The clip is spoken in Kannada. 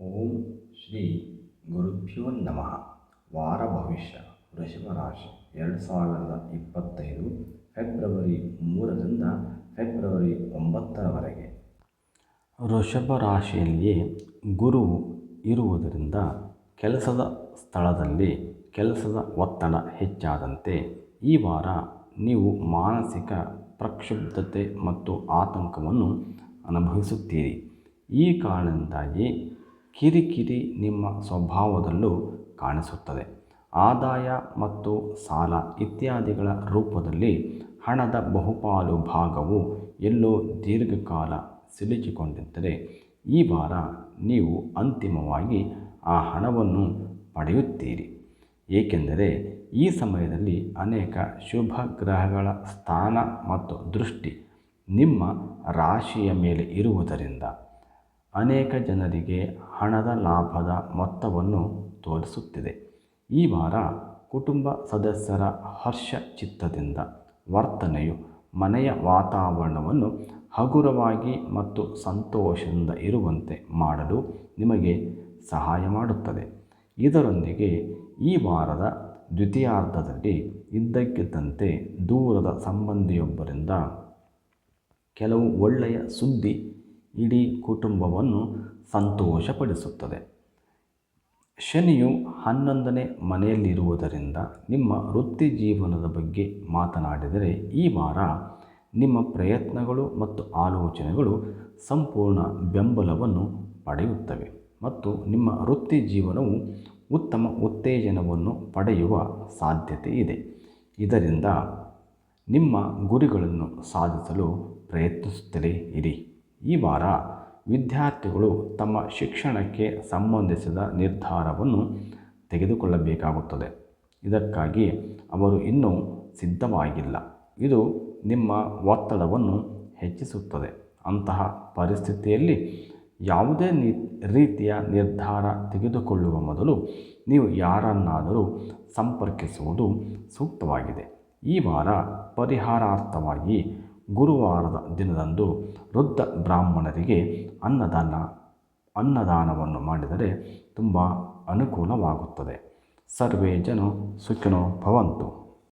ಓಂ ಶ್ರೀ ಗುರುಭ್ಯೋ ನಮಃ. ವಾರ ಭವಿಷ್ಯ, ವೃಷಭ ರಾಶಿ, ಎರಡು ಸಾವಿರದ ಇಪ್ಪತ್ತೈದು, ಫೆಬ್ರವರಿ ಮೂರರಿಂದ ಫೆಬ್ರವರಿ ಒಂಬತ್ತರವರೆಗೆ. ವೃಷಭ ರಾಶಿಯಲ್ಲಿಯೇ ಗುರುವು ಇರುವುದರಿಂದ ಕೆಲಸದ ಸ್ಥಳದಲ್ಲಿ ಕೆಲಸದ ಒತ್ತಡ ಹೆಚ್ಚಾದಂತೆ ಈ ವಾರ ನೀವು ಮಾನಸಿಕ ಪ್ರಕ್ಷುಬ್ಧತೆ ಮತ್ತು ಆತಂಕವನ್ನು ಅನುಭವಿಸುತ್ತೀರಿ. ಈ ಕಾರಣದಿಂದಾಗಿ ಕಿರಿಕಿರಿ ನಿಮ್ಮ ಸ್ವಭಾವದಲ್ಲೂ ಕಾಣಿಸುತ್ತದೆ. ಆದಾಯ ಮತ್ತು ಸಾಲ ಇತ್ಯಾದಿಗಳ ರೂಪದಲ್ಲಿ ಹಣದ ಬಹುಪಾಲು ಭಾಗವು ಎಲ್ಲೋ ದೀರ್ಘಕಾಲ ಸಿಲುಕಿಕೊಂಡಿದ್ದರೆ ಈ ವಾರ ನೀವು ಅಂತಿಮವಾಗಿ ಆ ಹಣವನ್ನು ಪಡೆಯುತ್ತೀರಿ. ಏಕೆಂದರೆ ಈ ಸಮಯದಲ್ಲಿ ಅನೇಕ ಶುಭ ಗ್ರಹಗಳ ಸ್ಥಾನ ಮತ್ತು ದೃಷ್ಟಿ ನಿಮ್ಮ ರಾಶಿಯ ಮೇಲೆ ಇರುವುದರಿಂದ ಅನೇಕ ಜನರಿಗೆ ಹಣದ ಲಾಭದ ಮೊತ್ತವನ್ನು ತೋರಿಸುತ್ತಿದೆ. ಈ ವಾರ ಕುಟುಂಬ ಸದಸ್ಯರ ಹರ್ಷ ಚಿತ್ತದಿಂದ ವರ್ತನೆಯು ಮನೆಯ ವಾತಾವರಣವನ್ನು ಹಗುರವಾಗಿ ಮತ್ತು ಸಂತೋಷದಿಂದ ಇರುವಂತೆ ಮಾಡಲು ನಿಮಗೆ ಸಹಾಯ ಮಾಡುತ್ತದೆ. ಇದರೊಂದಿಗೆ ಈ ವಾರದ ದ್ವಿತೀಯಾರ್ಧದಲ್ಲಿ ಇದ್ದಕ್ಕಿದ್ದಂತೆ ದೂರದ ಸಂಬಂಧಿಯೊಬ್ಬರಿಂದ ಕೆಲವು ಒಳ್ಳೆಯ ಸುದ್ದಿ ಇಡೀ ಕುಟುಂಬವನ್ನು ಸಂತೋಷಪಡಿಸುತ್ತದೆ. ಶನಿಯು ಹನ್ನೊಂದನೇ ಮನೆಯಲ್ಲಿರುವುದರಿಂದ ನಿಮ್ಮ ವೃತ್ತಿ ಜೀವನದ ಬಗ್ಗೆ ಮಾತನಾಡಿದರೆ ಈ ವಾರ ನಿಮ್ಮ ಪ್ರಯತ್ನಗಳು ಮತ್ತು ಆಲೋಚನೆಗಳು ಸಂಪೂರ್ಣ ಬೆಂಬಲವನ್ನು ಪಡೆಯುತ್ತವೆ ಮತ್ತು ನಿಮ್ಮ ವೃತ್ತಿ ಜೀವನವು ಉತ್ತಮ ಉತ್ತೇಜನವನ್ನು ಪಡೆಯುವ ಸಾಧ್ಯತೆ ಇದೆ. ಇದರಿಂದ ನಿಮ್ಮ ಗುರಿಗಳನ್ನು ಸಾಧಿಸಲು ಪ್ರಯತ್ನಿಸುತ್ತಲೇ ಇರಿ. ಈ ವಾರ ವಿದ್ಯಾರ್ಥಿಗಳು ತಮ್ಮ ಶಿಕ್ಷಣಕ್ಕೆ ಸಂಬಂಧಿಸಿದ ನಿರ್ಧಾರವನ್ನು ತೆಗೆದುಕೊಳ್ಳಬೇಕಾಗುತ್ತದೆ. ಇದಕ್ಕಾಗಿ ಅವರು ಇನ್ನೂ ಸಿದ್ಧವಾಗಿಲ್ಲ. ಇದು ನಿಮ್ಮ ಒತ್ತಡವನ್ನು ಹೆಚ್ಚಿಸುತ್ತದೆ. ಅಂತಹ ಪರಿಸ್ಥಿತಿಯಲ್ಲಿ ಯಾವುದೇ ರೀತಿಯ ನಿರ್ಧಾರ ತೆಗೆದುಕೊಳ್ಳುವ ಮೊದಲು ನೀವು ಯಾರನ್ನಾದರೂ ಸಂಪರ್ಕಿಸುವುದು ಸೂಕ್ತವಾಗಿದೆ. ಈ ವಾರ ಪರಿಹಾರಾರ್ಥವಾಗಿ ಗುರುವಾರದ ದಿನದಂದು ವೃದ್ಧ ಬ್ರಾಹ್ಮಣರಿಗೆ ಅನ್ನದಾನ ಅನ್ನದಾನವನ್ನು ಮಾಡಿದರೆ ತುಂಬ ಅನುಕೂಲವಾಗುತ್ತದೆ. ಸರ್ವೇ ಜನ ಸುಖಿನೋ ಭವಂತು.